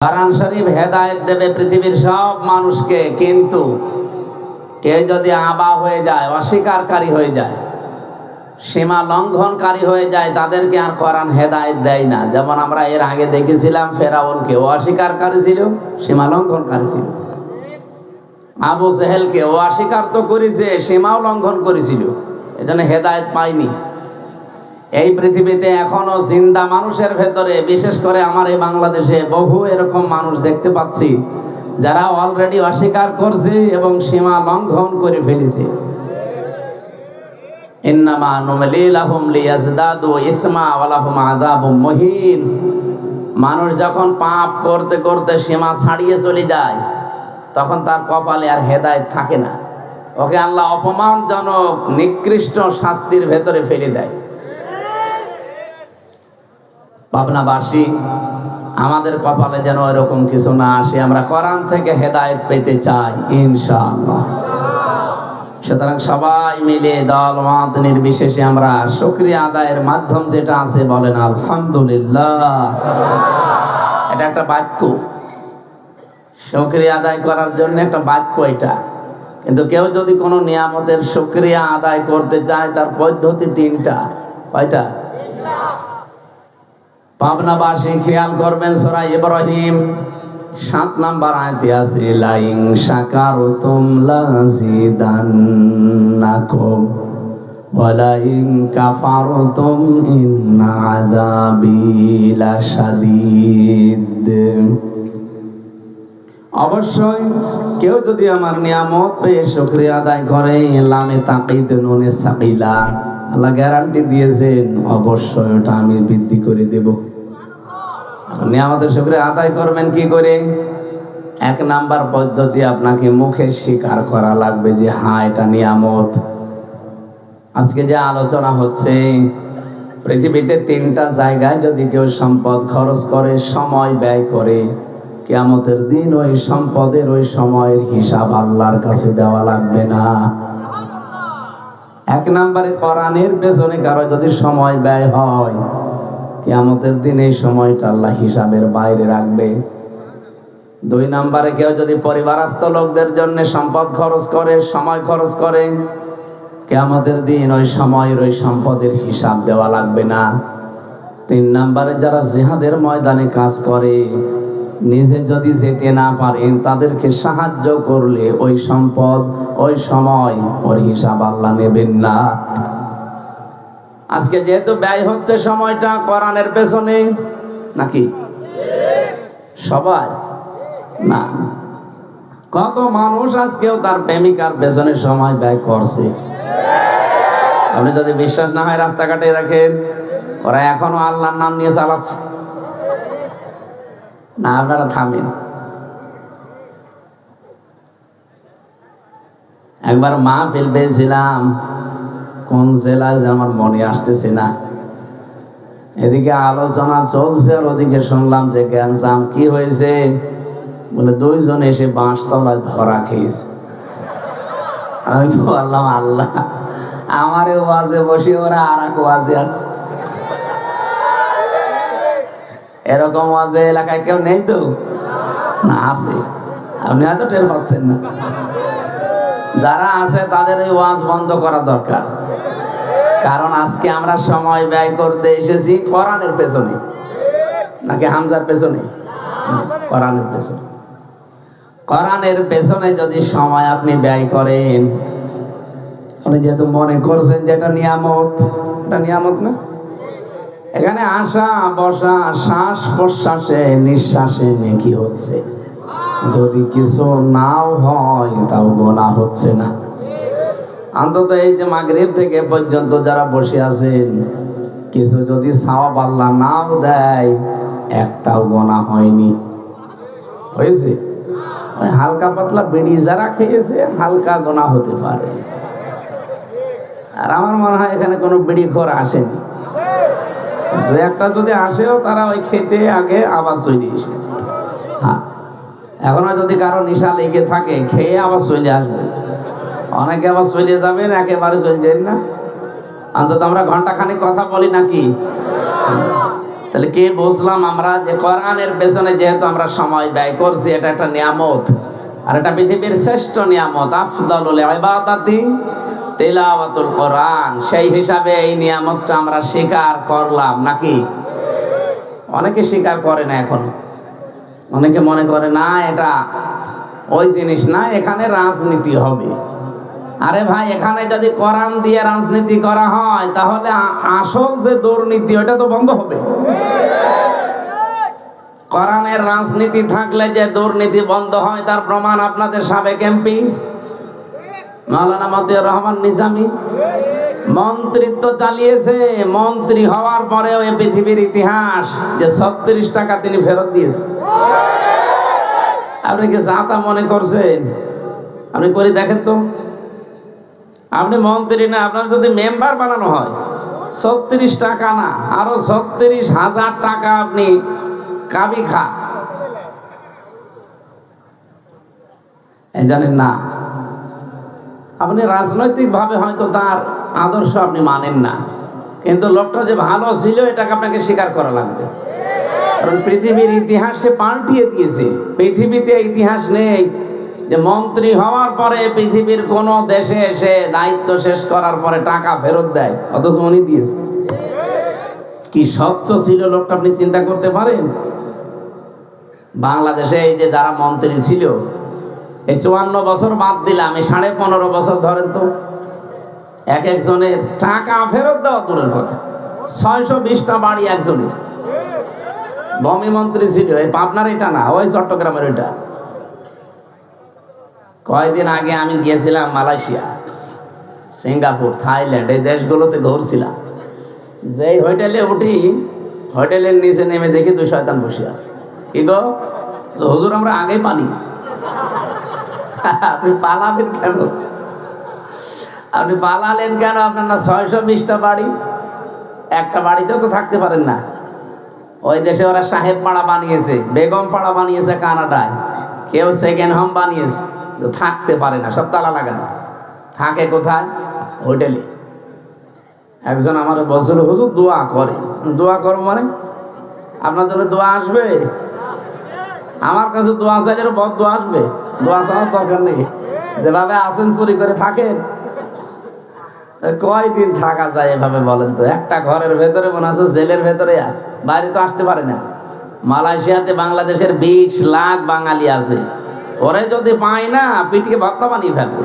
কোরআন শরীফ হেদায়েত দেবে পৃথিবীর সব মানুষকে, কিন্তু কেউ যদি আবা হয়ে যায়, অস্বীকারী হয়ে যায়, সীমা লঙ্ঘনকারী হয়ে যায়, তাদেরকে আর কোরআন হেদায়ত দেয় না। যেমন আমরা এর আগে দেখেছিলাম ফেরাউনকে, ও অস্বীকারী ছিল, সীমা লঙ্ঘনকারী ছিল। আবু সেহেলকে, ও অস্বীকার তো করেছে, সীমাও লঙ্ঘন করেছিল। এজন্য হেদায়েত পায়নি। এই পৃথিবীতে এখনও জিন্দা মানুষের ভেতরে, বিশেষ করে আমার এই বাংলাদেশে বহু এরকম মানুষ দেখতে পাচ্ছি, যারা অলরেডি অস্বীকার করছে এবং সীমা লঙ্ঘন করে ফেলেছে। মানুষ যখন পাপ করতে করতে সীমা ছাড়িয়ে চলে যায়, তখন তার কপালে আর হেদায়েত থাকে না। ওকে আল্লাহ অপমানজনক, নিকৃষ্ট শাস্তির ভেতরে ফেলে দেয়। পাবনাবাসী, আমাদের কপালে যেন এরকম কিছু না আসে, আমরা কোরআন থেকে হেদায়েত পেতে চাই, ইনশাআল্লাহ। সুতরাং সবাই মিলে দল, মত নির্বিশেষে আমরা শুক্রিয়া আদায়ের মাধ্যম যেটা আছে বলেন, আলহামদুলিল্লাহ। এটা একটা বাক্য। শুক্রিয়া আদায় করার জন্য একটা বাক্য এটা। কিন্তু কেউ যদি কোনো নিয়ামতের শুক্রিয়া আদায় করতে চায়, তার পদ্ধতি তিনটা। কয়টা? পাবনাবাসী খেয়াল করবেন সরা ইব্রাহিম। সাত নাম্বার আয়তে আছে, লাইং শাকারতুম লাজিদান্নাকুম ওয়ালাইন কাফারতুম ইন্না আযাবি লাশাদীদ। অবশ্যই কেউ যদি আমার নিয়ামত পেয়ে শুকরিয়া আদায় করে, লামে তাকিদ নুনে সাকিলা। আল্লাহ গ্যারান্টি দিয়েছেন, অবশ্যই ওটা আমি বৃদ্ধি করে দেব। নিয়ামতের শুকরিয়া আদায় করবেন কি করে? এক নাম্বার পদ্ধতি আপনাকে মুখে স্বীকার করা লাগবে যে হ্যাঁ এটা নিয়ামত। আজকে যে আলোচনা হচ্ছে, পৃথিবীতে তিনটা জায়গায় যদি কেউ সম্পদ খরচ করে, সময় ব্যয় করে, কেয়ামতের দিন ওই সম্পদের ওই সময়ের হিসাব আল্লাহর কাছে দেওয়া লাগবে না। এক নম্বরে কোরআনের পেছনে কারও যদি সময় ব্যয় হয়, কেয়ামতের দিন এই সময়টা আল্লাহ হিসাবের বাইরে রাখবে। দুই নম্বরে কেউ যদি পরিবারস্থ লোকদের জন্য সম্পদ খরচ করে, সময় খরচ করে, কেয়ামতের দিন ওই সময়ের ওই সম্পদের হিসাব দেওয়া লাগবে না। তিন নম্বরে যারা জিহাদের ময়দানে কাজ করে নিজে যদি যেতে না পারেন, তাদেরকে সাহায্য করলে ওই সম্পদ ওই সময় ওর হিসাব আল্লাহ নেবেন না। আজকে যেহেতু ব্যয় হচ্ছে সময়টা কোরআনের পেছনে, নাকি? সবাই না। কত মানুষ আজকেও তার প্রেমিকার পেছনে সময় ব্যয় করছে। আপনি যদি বিশ্বাস না হয় রাস্তাঘাটে রাখেন, ওরা এখনও আল্লাহর নাম নিয়ে চালাচ্ছে। না, আপনারা থামেন। একবার মা ফেল পেয়েছিলাম, কোন জেলায় যে আমার মনে আসতেছে না। এদিকে আলোচনা চলছে আর ওদিকে শুনলাম যে গ্যাঞ্জাম কি হয়েছে? বলে দুইজন এসে বাঁশ তলায় ধরা খেয়েছে। আমি বললাম, আল্লাহ আমারে ওয়াজে বসে ওরা আর এক ওয়াজে আছে। এরকম ওয়াজে এলাকায় কেউ নেই তো? না, আছে। আপনি হয়তো টের পাচ্ছেন না। যারা আছে তাদের ওই ওয়াজ বন্ধ করা দরকার। কারণ আজকে আমরা সময় ব্যয় করতে এসেছি কোরআনের পেছনে। নাকি হামজার পেছনে? কোরআনের পেছনে। কোরআনের পেছনে যদি সময় আপনি ব্যয় করেন, আপনি যেহেতু মনে করছেন যে এটা নিয়ামত এটা নিয়ামত না? এখানে আসা, বসা, শ্বাস প্রশ্বাসে, নিঃশ্বাসে নেকি হচ্ছে। যদি কিছু নাও হয়, তাও গোনা হচ্ছে না। অন্তত এই যে মাগরিব থেকে পর্যন্ত যারা বসে আছেন, কিছু যদি সাওয়াব আল্লাহ নাও দেয়, একটাও গোনা হয়নি। হয়েছে? ওই হালকা পাতলা বিড়ি যারা খেয়েছে হালকা গোনা হতে পারে। আর আমার মনে হয় এখানে কোনো বিড়ি ঘর আসেনি। একটা যদি আসেও তারা ওই খেতে আগে আবার চলে এসেছে। হ্যাঁ এখনও যদি কারও নিশা লেগে থাকে, খেয়ে আবার চলে আসবে। অনেকে আবার চলে যাবেন, একেবারে চলে যাবেন না। অন্তত আমরা ঘণ্টা খানিক কথা বলি নাকি? তাহলে কে বুঝলাম আমরা যে কোরআনের পেছনে যেহেতু আমরা সময় ব্যয় করছি, এটা একটা নিয়ামত। আর এটা পৃথিবীর শ্রেষ্ঠ নিয়ামত। আফদালুল ইবাদাতি তেলাওয়াতুল কোরআন, সেই হিসাবে এই নিয়ামতটা আমরা স্বীকার করলাম, নাকি? অনেকে স্বীকার করে না এখন। অনেকে মনে করে, না, এটা ওই জিনিস না, এখানে রাজনীতি হবে। আরে ভাই, এখানে যদি কোরআন দিয়ে রাজনীতি করা হয়, তাহলে আসল যে দুর্নীতি, ওটা তো বন্ধ হবে। কোরআনের রাজনীতি থাকলে যে দুর্নীতি বন্ধ হয়, তার প্রমাণ আপনাদের সাবেক এমপি মাওলানা মতিউর রহমান নিজামী মন্ত্রিত্ব চালিয়েছে। মন্ত্রী হওয়ার পরেও এই পৃথিবীর ইতিহাস যে ছত্রিশ টাকা তিনি ফেরত দিয়েছে। আপনি কি যাতা মনে করছেন? আপনি করে দেখেন তো। আপনি মন্ত্রী না, আপনার যদি মেম্বার বানানো হয়, ছত্রিশ টাকা না, আরও ছত্রিশ হাজার টাকা আপনি কাবি খা। জানেন না আপনি রাজনৈতিকভাবে হয়তো তার আদর্শ আপনি মানেন না। কিন্তু লোকটা যে ভালো ছিল, এটাকে আপনাকে স্বীকার করা লাগবে। কারণ পৃথিবীর ইতিহাসে পাল্টিয়ে দিয়েছে। পৃথিবীতে ইতিহাস নেই যে মন্ত্রী হওয়ার পরে পৃথিবীর কোন দেশে এসে দায়িত্ব শেষ করার পরে টাকা ফেরত দেয়। অথচ উনি দিয়েছে। কি স্বচ্ছ ছিল লোকটা, আপনি চিন্তা করতে পারেন? বাংলাদেশে এই যে যারা মন্ত্রী ছিল এই চুয়ান্ন বছর বাদ দিলাম, এই সাড়ে পনেরো বছর ধরেন তো। এক একজনের টাকা ফেরত দেওয়া দূরের কথা। ছয়শো বিশটা বাড়ি একজনের। ভূমি মন্ত্রী ছিল, এই পাবনার এটা না, ওই চট্টগ্রামের ওইটা কয়েকদিন আগে আমি গিয়েছিলাম মালয়েশিয়া, সিঙ্গাপুর, থাইল্যান্ড, এই দেশগুলোতে ঘুরছিলাম। যেই হোটেলে উঠি, হোটেলের নিচে নেমে দেখি দুই শয়তান বসে আছে। কি গো? হুজুর, আমরা আগে পালিয়েছি আপনি পালাবেন কেন? আপনি পালালেন কেন? আপনার না ছয়শো বিশটা বাড়ি। একটা বাড়িতেও তো থাকতে পারেন না। ওই দেশে ওরা সাহেব পাড়া বানিয়েছে, বেগম পাড়া বানিয়েছে কানাডায়। কেউ সেকেন্ড হোম বানিয়েছে। থাকতে পারে না, সব তালা লাগানো থাকে কোথায়? হোটেলে। একজন আমার বছর হুজুর, দোয়া করে দোয়া করো মানে? আপনার জন্য দোয়া আসবে? আমার কাছে দোয়া চাইলে বদ দোয়া আসবে। দোয়া চাওয়ার দরকার নেই। যেভাবে আসেন, চুরি করে থাকেন। কয়দিন থাকা যায় এভাবে বলেন তো? একটা ঘরের ভেতরে মনে আছে জেলের ভেতরে আছে। বাইরে তো আসতে পারে না। মালয়েশিয়াতে বাংলাদেশের বিশ লাখ বাঙালি আছে। ওরে যদি পায় না পিটিয়ে ভত্তা বানিয়ে ফেলবে।